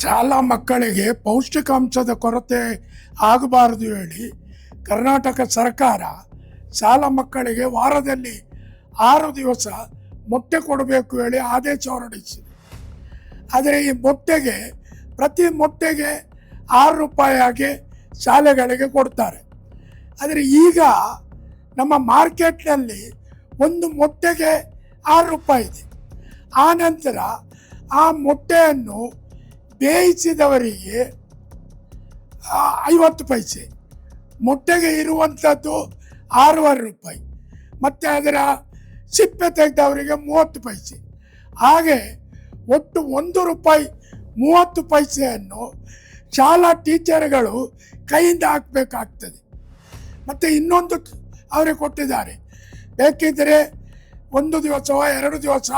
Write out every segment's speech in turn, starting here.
ಶಾಲಾ ಮಕ್ಕಳಿಗೆ ಪೌಷ್ಟಿಕಾಂಶದ ಕೊರತೆ ಆಗಬಾರದು ಹೇಳಿ ಕರ್ನಾಟಕ ಸರ್ಕಾರ ಶಾಲಾ ಮಕ್ಕಳಿಗೆ ವಾರದಲ್ಲಿ ಆರು ದಿವಸ ಮೊಟ್ಟೆ ಕೊಡಬೇಕು ಹೇಳಿ ಆದೇಶ ಹೊರಡಿಸಿದೆ. ಆದರೆ ಈ ಮೊಟ್ಟೆಗೆ, ಪ್ರತಿ ಮೊಟ್ಟೆಗೆ ಆರು ರೂಪಾಯಿಯಾಗಿ ಶಾಲೆಗಳಿಗೆ ಕೊಡ್ತಾರೆ. ಆದರೆ ಈಗ ನಮ್ಮ ಮಾರ್ಕೆಟ್ನಲ್ಲಿ ಒಂದು ಮೊಟ್ಟೆಗೆ ಆರು ರೂಪಾಯಿ ಇದೆ. ಆ ನಂತರ ಆ ಮೊಟ್ಟೆಯನ್ನು ಬೇಯಿಸಿದವರಿಗೆ ಐವತ್ತು ಪೈಸೆ, ಮೊಟ್ಟೆಗೆ ಇರುವಂಥದ್ದು ಆರೂವರೆ ರೂಪಾಯಿ, ಮತ್ತು ಅದರ ಸಿಪ್ಪೆ ತೆಗೆದವರಿಗೆ ಮೂವತ್ತು ಪೈಸೆ. ಹಾಗೆ ಒಟ್ಟು ಒಂದು ರೂಪಾಯಿ ಮೂವತ್ತು ಪೈಸೆಯನ್ನು ಶಾಲಾ ಟೀಚರ್ಗಳು ಕೈಯಿಂದ ಹಾಕಬೇಕಾಗ್ತದೆ. ಮತ್ತು ಇನ್ನೊಂದು ಅವರಿಗೆ ಕೊಟ್ಟಿದ್ದಾರೆ. ಬೇಕಿದ್ದರೆ ಒಂದು ದಿವಸ ಎರಡು ದಿವಸ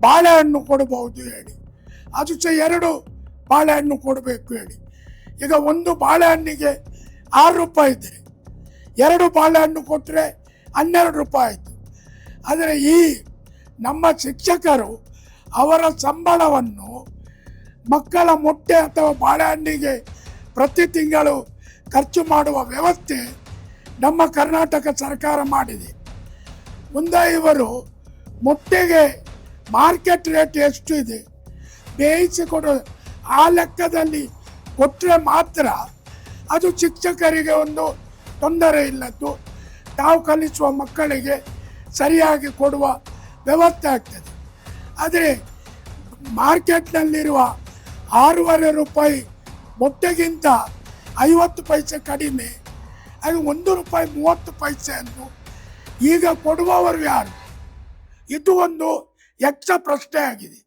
ಬಾಳೆಹಣ್ಣು ಕೊಡಬಹುದು ಹೇಳಿ. ಅದು ಸಹ ಎರಡು ಬಾಳೆಹಣ್ಣು ಕೊಡಬೇಕು ಹೇಳಿ. ಈಗ ಒಂದು ಬಾಳೆಹಣ್ಣಿಗೆ ಆರು ರೂಪಾಯಿ ಇದ್ದರೆ ಎರಡು ಬಾಳೆಹಣ್ಣು ಕೊಟ್ಟರೆ ಹನ್ನೆರಡು ರೂಪಾಯಿ ಆಯಿತು. ಆದರೆ ಈ ನಮ್ಮ ಶಿಕ್ಷಕರು ಅವರ ಸಂಬಳವನ್ನು ಮಕ್ಕಳ ಮೊಟ್ಟೆ ಅಥವಾ ಬಾಳೆಹಣ್ಣಿಗೆ ಪ್ರತಿ ತಿಂಗಳು ಖರ್ಚು ಮಾಡುವ ವ್ಯವಸ್ಥೆ ನಮ್ಮ ಕರ್ನಾಟಕ ಸರ್ಕಾರ ಮಾಡಿದೆ. ಮುಂದೆ ಇವರು ಮೊಟ್ಟೆಗೆ ಮಾರ್ಕೆಟ್ ರೇಟ್ ಎಷ್ಟು ಇದೆ? ಬೇಯಿಸಿ ಕೊಡೋ ಆ ಲೆಕ್ಕದಲ್ಲಿ ಕೊಟ್ಟರೆ ಮಾತ್ರ ಅದು ಶಿಕ್ಷಕರಿಗೆ ಒಂದು ತೊಂದರೆ ಇಲ್ಲದ್ದು. ತಾವು ಕಲಿಸುವ ಮಕ್ಕಳಿಗೆ ಸರಿಯಾಗಿ ಕೊಡುವ ವ್ಯವಸ್ಥೆ ಆಗ್ತದೆ. ಆದರೆ ಮಾರ್ಕೆಟ್ನಲ್ಲಿರುವ ಆರೂವರೆ ರೂಪಾಯಿ ಮೊಟ್ಟೆಗಿಂತ ಐವತ್ತು ಪೈಸೆ ಕಡಿಮೆ, ಅದು ಒಂದು ರೂಪಾಯಿ ಮೂವತ್ತು ಪೈಸೆಯನ್ನು ಈಗ ಕೊಡುವವರು ಯಾರು? ಇದು ಒಂದು ಯಕ್ಷ ಪ್ರಶ್ನೆ ಆಗಿದೆ.